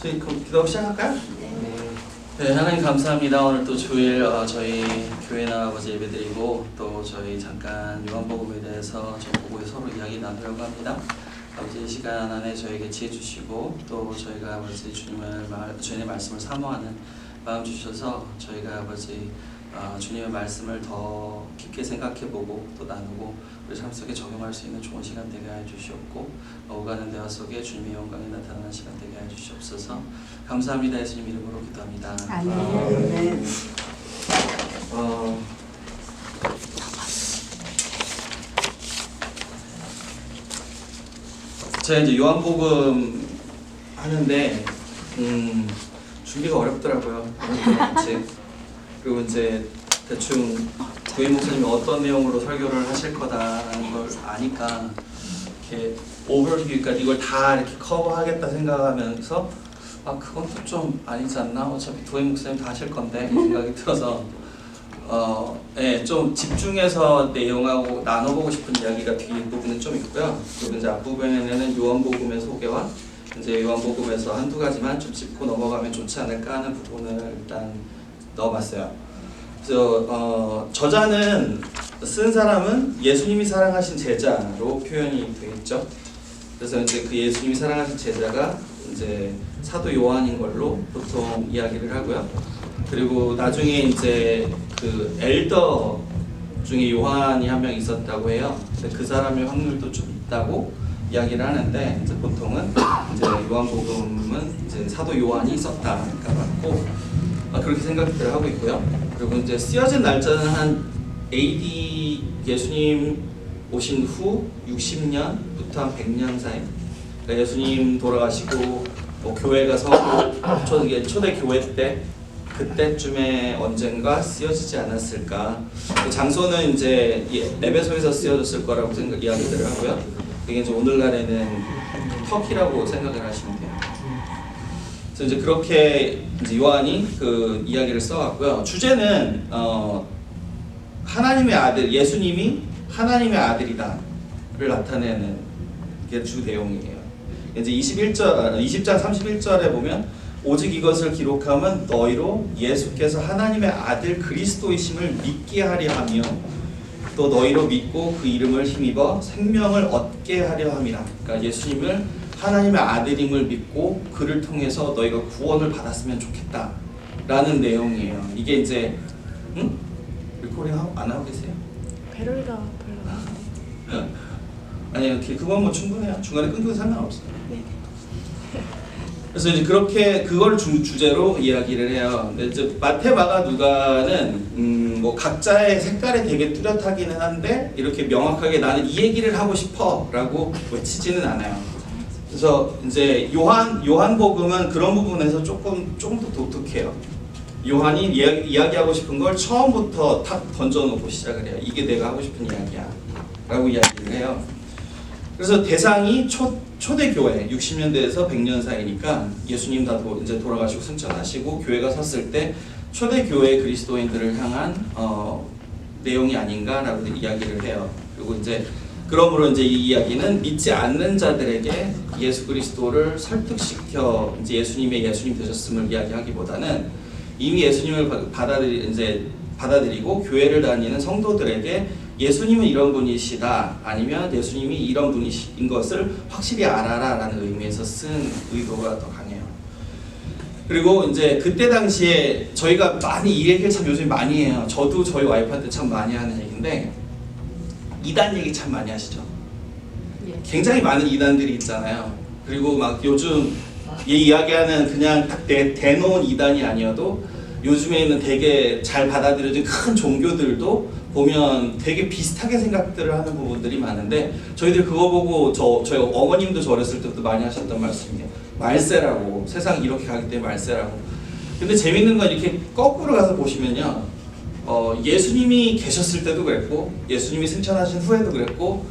저희 그럼 기도 시작할까요? 네. 네, 하나님 감사합니다. 오늘 또 주일 어, 저희 교회 나와서 예배드리고 또 저희 잠깐 요한복음에 대해서 저 보고 서로 이야기 나누려고 합니다. 아버지 이 시간 안에 저에게 지혜 주시고 또 저희가 아버지 주님을 말, 주님의 말씀을 사모하는 마음 주셔서 저희가 아버지 어, 주님의 말씀을 더 깊게 생각해보고 또 나누고 우리 삶 속에 적용할 수 있는 좋은 시간 되게 해 주시옵고 어, 오가는 대화 속에 주님의 영광이 나타나는 시간 되게 해 주시옵소서 감사합니다 예수님 이름으로 기도합니다 아멘. 어, 제가 이제 요한복음 하는데 음, 준비가 어렵더라고요. 그리고 이제 대충 구인 목사님이 어떤 내용으로 설교를 하실 거다라는 걸 아니까 이렇게 오버뷰 그러니까 이걸 다 이렇게 커버하겠다 생각하면서 아 그건 또 좀 아니지 않나 어차피 도희 목사님 다 하실 건데 이 생각이 들어서 어, 예, 좀 집중해서 내용하고 나눠보고 싶은 이야기가 뒷부분은 좀 있고요. 그리고 이제 앞부분에는 요한복음의 소개와 이제 요한복음에서 한두 가지만 좀 짚고 넘어가면 좋지 않을까 하는 부분을 일단 넣어봤어요. 그래서 어, 저자는 쓴 사람은 예수님이 사랑하신 제자로 표현이 되어 있죠. 그래서 이제 그 예수님이 사랑하신 제자가 이제 사도 요한인 걸로 보통 이야기를 하고요. 그리고 나중에 이제 그 엘더 중에 요한이 한 명 있었다고 해요. 그 사람의 확률도 좀 있다고 이야기를 하는데 이제 보통은 이제 요한복음은 이제 사도 요한이 썼다니까 맞고 아, 그렇게 생각들 하고 있고요. 그리고 이제 쓰여진 날짜는 한 AD 예수님 오신 후 60년부터 한 100년 사이. 그러니까 예수님 돌아가시고 뭐 교회가 서고 초대, 초대 교회 때 그때쯤에 언젠가 쓰여지지 않았을까. 그 장소는 이제 예, 에베소에서 쓰여졌을 거라고 생각 이야기들을 하고요. 이게 이제 오늘날에는 터키라고 생각을 하시면 돼요. 그래서 이제 그렇게 이제 요한이 그 이야기를 써왔고요. 주제는 어, 하나님의 아들 예수님이 하나님의 아들이다를 나타내는 게 주 내용이에요. 이제 21절 20장 31절에 보면 오직 이것을 기록함은 너희로 예수께서 하나님의 아들 그리스도이심을 믿게 하려 하며 또 너희로 믿고 그 이름을 힘입어 생명을 얻게 하려 함이라. 그러니까 예수님을 하나님의 아들임을 믿고 그를 통해서 너희가 구원을 받았으면 좋겠다 라는 내용이에요. 이게 이제 응? 리코딩 하고 안 하고 계세요? 배럴가 별로 안 아니요, 그- 그건 뭐 충분해요. 중간에 끊겨도 상관없어요. 네. 그래서 이제 그렇게 그걸 주, 주제로 이야기를 해요. 근데 이제 마태, 마가, 누가는 음, 뭐 각자의 색깔이 되게 뚜렷하기는 한데 이렇게 명확하게 나는 이 얘기를 하고 싶어라고 외치지는 않아요. 그래서 이제 요한 요한복음은 그런 부분에서 조금 조금 더 독특해요. 요한이 이야기, 이야기하고 싶은 걸 처음부터 탁 던져놓고 시작을 해요. 이게 내가 하고 싶은 이야기야라고 이야기를 해요. 그래서 대상이 초, 초대교회 60년대에서 100년 사이니까 예수님 다 도, 이제 돌아가시고 승천하시고 교회가 섰을 때 초대교회 그리스도인들을 향한 어, 내용이 아닌가라고 이야기를 해요. 그리고 이제 그러므로 이제 이 이야기는 믿지 않는 자들에게 예수 그리스도를 설득시켜 이제 예수님의 예수님 되셨음을 이야기하기보다는 이미 예수님을 받- 받아들이 이제 받아들이고 교회를 다니는 성도들에게 예수님은 이런 분이시다 아니면 예수님이 이런 분이신 것을 확실히 알아라라는 의미에서 쓴 의도가 더 강해요. 그리고 이제 그때 당시에 저희가 많이 이 얘기를 참 요즘 많이 해요. 저도 저희 와이프한테 참 많이 하는 얘기인데 이단 얘기 참 많이 하시죠. 예. 굉장히 많은 이단들이 있잖아요. 그리고 막 요즘 이 이야기하는 그냥 딱 대, 대놓은 이단이 아니어도 요즘에는 되게 잘 받아들여진 큰 종교들도 보면 되게 비슷하게 생각들을 하는 부분들이 많은데 저희들 그거 보고 저 저희 어머님도 저 어렸을 때부터 많이 하셨던 말씀이에요. 말세라고 세상 이렇게 가기 때문에 말세라고. 근데 재밌는 건 이렇게 거꾸로 가서 보시면요. 어, 예수님이 계셨을 때도 그랬고 예수님이 승천하신 후에도 그랬고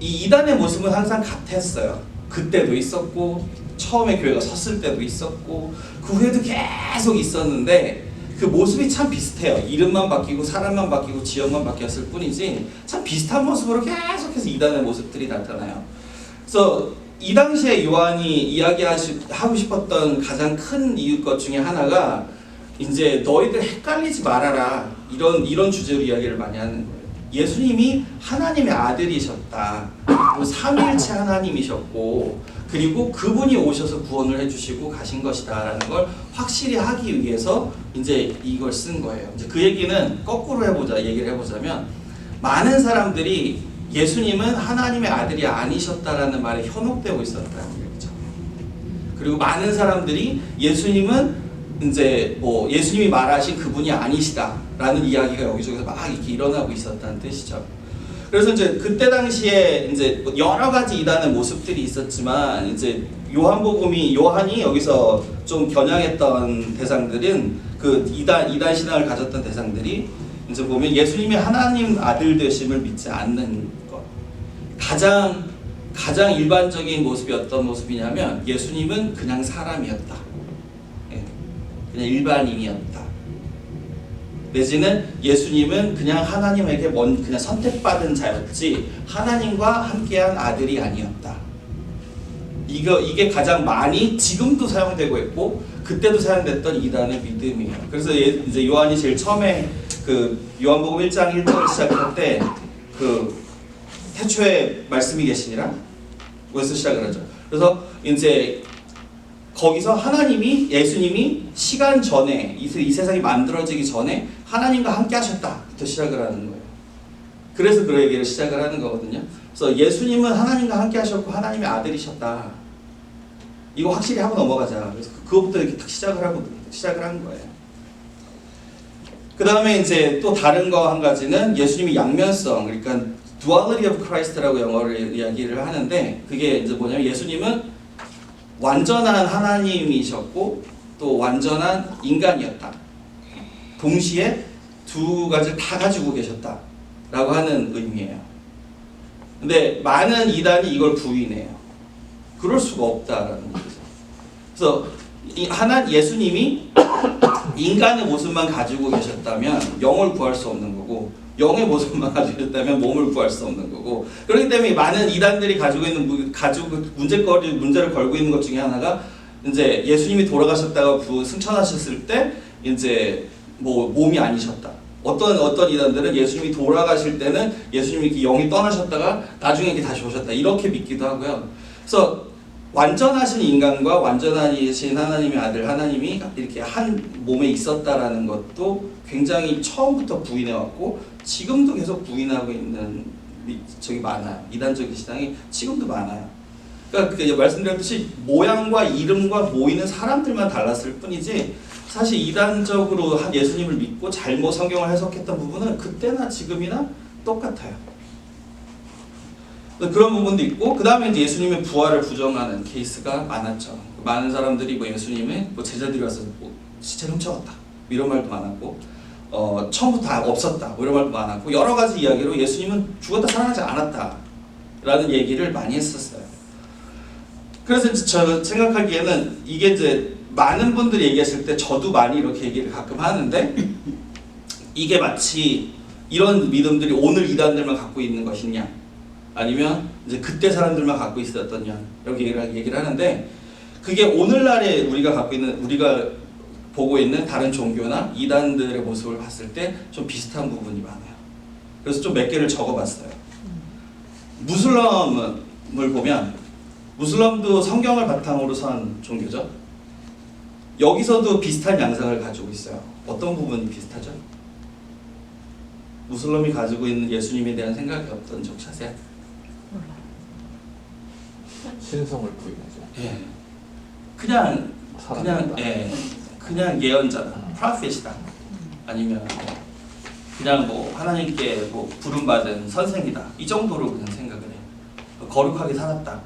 이 이단의 모습은 항상 같았어요. 그때도 있었고 처음에 교회가 섰을 때도 있었고 그 후에도 계속 있었는데 그 모습이 참 비슷해요. 이름만 바뀌고 사람만 바뀌고 지역만 바뀌었을 뿐이지 참 비슷한 모습으로 계속 계속해서 이단의 모습들이 나타나요. 그래서 이 당시에 요한이 이야기하고 싶었던 가장 큰 이유 것 중에 하나가 이제 너희들 헷갈리지 말아라 이런 이런 주제로 이야기를 많이 하는 거예요. 예수님이 하나님의 아들이셨다. 또 삼위일체 하나님이셨고 그리고 그분이 오셔서 구원을 해주시고 가신 것이다라는 걸 확실히 하기 위해서 이제 이걸 쓴 거예요. 이제 그 얘기는 거꾸로 해보자 얘기를 해보자면 많은 사람들이 예수님은 하나님의 아들이 아니셨다라는 말에 현혹되고 있었다는 얘기죠. 그리고 많은 사람들이 예수님은 이제 뭐 예수님이 말하신 그분이 아니시다라는 이야기가 여기저기서 막 이렇게 일어나고 있었다는 뜻이죠. 그래서 이제 그때 당시에 이제 뭐 여러 가지 이단의 모습들이 있었지만 이제 요한복음이 요한이 여기서 좀 겨냥했던 대상들은 그 이단 이단 신앙을 가졌던 대상들이 이제 보면 예수님이 하나님 아들 되심을 믿지 않는 것 가장 가장 일반적인 모습이 어떤 모습이냐면 예수님은 그냥 사람이었다. 예, 그냥 일반인이었다. 내지는 예수님은 그냥 하나님에게 먼 그냥 선택받은 자였지 하나님과 함께한 아들이 아니었다. 이거 이게 가장 많이 지금도 사용되고 있고 그때도 사용됐던 이단의 믿음이에요. 그래서 예, 이제 요한이 제일 처음에 그 요한복음 1장 1절을 시작할 때 그 태초에 말씀이 계시니라 그래서 시작을 하죠. 그래서 이제 거기서 하나님이 예수님이 시간 전에 이, 세- 이 세상이 만들어지기 전에 하나님과 함께 하셨다부터 시작을 하는 거예요. 그래서 그 얘기를 시작을 하는 거거든요. 그래서 예수님은 하나님과 함께 하셨고 하나님의 아들이셨다. 이거 확실히 하고 넘어가자. 그래서 그- 그거부터 이렇게 딱 시작을 하고 시작을 한 거예요. 그 다음에 이제 또 다른 거 한 가지는 예수님이 양면성, 그러니까 duality of Christ라고 영어를 이야기를 하는데 그게 이제 뭐냐면 예수님은 완전한 하나님이셨고 또 완전한 인간이었다. 동시에 두 가지를 다 가지고 계셨다 라고 하는 의미예요. 근데 많은 이단이 이걸 부인해요. 그럴 수가 없다라는 거죠. 그래서 이 하나 예수님이 인간의 모습만 가지고 계셨다면 영을 구할 수 없는 거고 영의 모습만 가지고 계셨다면 몸을 구할 수 없는 거고 그렇기 때문에 많은 이단들이 가지고 있는 무- 가지고 문제거리 문제를 걸고 있는 것 중에 하나가 이제 예수님이 돌아가셨다가 부 승천하셨을 때 이제 뭐 몸이 아니셨다. 어떤 어떤 이단들은 예수님이 돌아가실 때는 예수님이 이렇게 영이 떠나셨다가 나중에 이렇게 다시 오셨다 이렇게 믿기도 하고요. 그래서 완전하신 인간과 완전하신 하나님의 아들 하나님이 이렇게 한 몸에 있었다라는 것도 굉장히 처음부터 부인해 왔고 지금도 계속 부인하고 있는 미- 저기 많아요. 이단적인 신앙이 지금도 많아요. 그러니까 그 말씀드렸듯이 모양과 이름과 모이는 사람들만 달랐을 뿐이지 사실 이단적으로 한 예수님을 믿고 잘못 성경을 해석했던 부분은 그때나 지금이나 똑같아요. 그런 부분도 있고 그 다음에 예수님의 부활을 부정하는 케이스가 많았죠. 많은 사람들이 뭐 예수님의 뭐 제자들이 와서 뭐 시체를 훔쳐갔다 이런 말도 많았고 어, 처음부터 다 없었다 뭐 이런 말도 많았고 여러 가지 이야기로 예수님은 죽었다 살아나지 않았다라는 얘기를 많이 했었어요. 그래서 이제 저 생각하기에는 이게 이제 많은 분들이 얘기했을 때 저도 많이 이렇게 얘기를 가끔 하는데 이게 마치 이런 믿음들이 오늘 이단들만 갖고 있는 것이냐 아니면 이제 그때 사람들만 갖고 있었던 냐 이렇게 얘기를, 얘기를 하는데 그게 오늘날에 우리가 갖고 있는 우리가 보고 있는 다른 종교나 이단들의 모습을 봤을 때 좀 비슷한 부분이 많아요. 그래서 좀 몇 개를 적어봤어요. 무슬럼을 보면 무슬럼도 성경을 바탕으로 선 종교죠. 여기서도 비슷한 양상을 가지고 있어요. 어떤 부분이 비슷하죠? 무슬럼이 가지고 있는 예수님에 대한 생각이 어떤 적차세요? 신성을 부인하죠. 예. 그냥 그냥. 예. 그냥 예언자다. 프로페시다. 아니면 그냥 뭐 하나님께 뭐 부름 받은 선생이다. 이 정도로 그냥 생각을 해요. 거룩하게 살았다.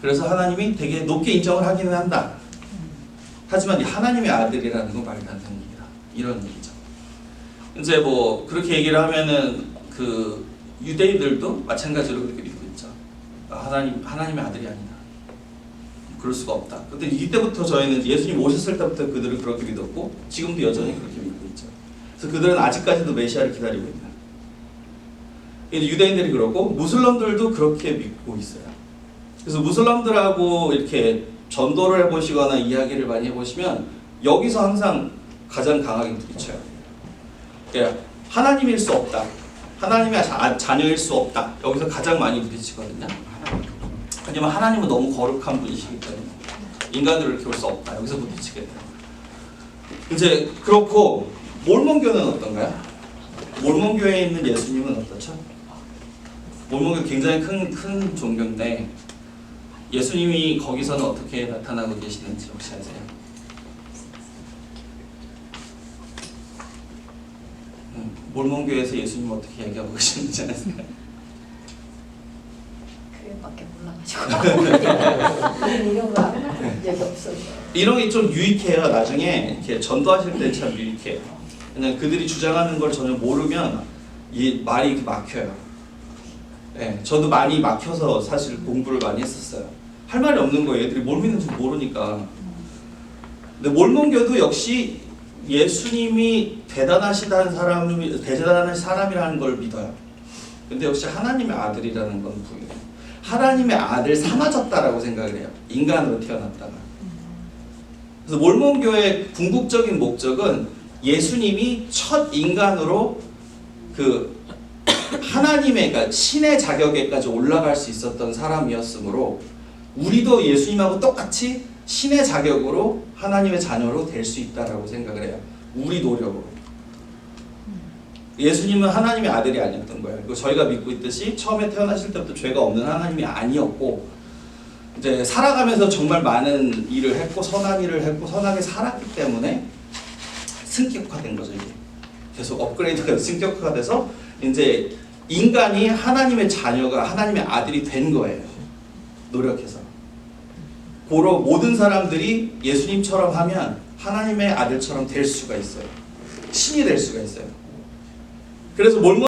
그래서 하나님이 되게 높게 인정을 하기는 한다. 하지만 이 하나님의 아들이라는 건 말도 안 되는 얘기다. 이런 얘기죠. 이제 뭐 그렇게 얘기를 하면은 그 유대인들도 마찬가지로 그렇게 믿고 있죠. 아, 하나님 하나님의 아들이 아니다. 그럴 수가 없다. 근데 이때부터 저희는 예수님 오셨을 때부터 그들을 그렇게 믿었고 지금도 여전히 그렇게 믿고 있죠. 그래서 그들은 아직까지도 메시아를 기다리고 있다. 유대인들이 그러고 무슬림들도 그렇게 믿고 있어요. 그래서 무슬림들하고 이렇게 전도를 해보시거나 이야기를 많이 해보시면 여기서 항상 가장 강하게 부딪혀요. 그러니까 하나님일 수 없다. 하나님의 자, 자녀일 수 없다. 여기서 가장 많이 부딪히거든요. 왜냐면 하나님은 너무 거룩한 분이시기 때문에 인간들을 볼수 없다. 여기서 부딪히게 돼요. 이제 그렇고 몰몬교는 어떤가요? 몰몬교에 있는 예수님은 어떻죠? 몰몬교 굉장히 큰, 큰 종교인데 예수님이 거기서는 어떻게 나타나고 계시는지 혹시 아세요? 음, 몰몬교에서 예수님 어떻게 얘기하고 계시는지 아세요? 그게밖에 몰라가지고 이런 거 알아본 적이 없어서 이런 게좀 유익해요. 나중에 이렇게 전도하실 때 참 유익해요. 그냥 그들이 주장하는 걸 전혀 모르면 이 말이 이렇게 막혀요. 네, 저도 많이 막혀서 사실 공부를 많이 했었어요. 할 말이 없는 거예요. 애들이 뭘 믿는지 모르니까. 근데 몰몬교도 역시 예수님이 대단하시다는 사람이 대단한 사람이라는 걸 믿어요. 근데 역시 하나님의 아들이라는 건 부인해요. 하나님의 아들 삼아졌다라고 생각을 해요. 인간으로 태어났다가. 그래서 몰몬교의 궁극적인 목적은 예수님이 첫 인간으로 그 하나님의 그러니까 신의 자격에까지 올라갈 수 있었던 사람이었으므로 우리도 예수님하고 똑같이 신의 자격으로 하나님의 자녀로 될 수 있다라고 생각을 해요. 우리 노력으로. 예수님은 하나님의 아들이 아니었던 거예요. 그리고 저희가 믿고 있듯이 처음에 태어나실 때부터 죄가 없는 하나님이 아니었고 이제 살아가면서 정말 많은 일을 했고 선한 일을 했고 선하게 살았기 때문에 승격화된 거죠 이게. 계속 업그레이드가 승격화가 돼서 이제 인간이 하나님의 자녀가 하나님의 아들이 된 거예요 노력해서. 고로 모든 사람들이 예수님처럼 하면 하나님의 아들처럼 될 수가 있어요. 신이 될 수가 있어요 그래서 몰몬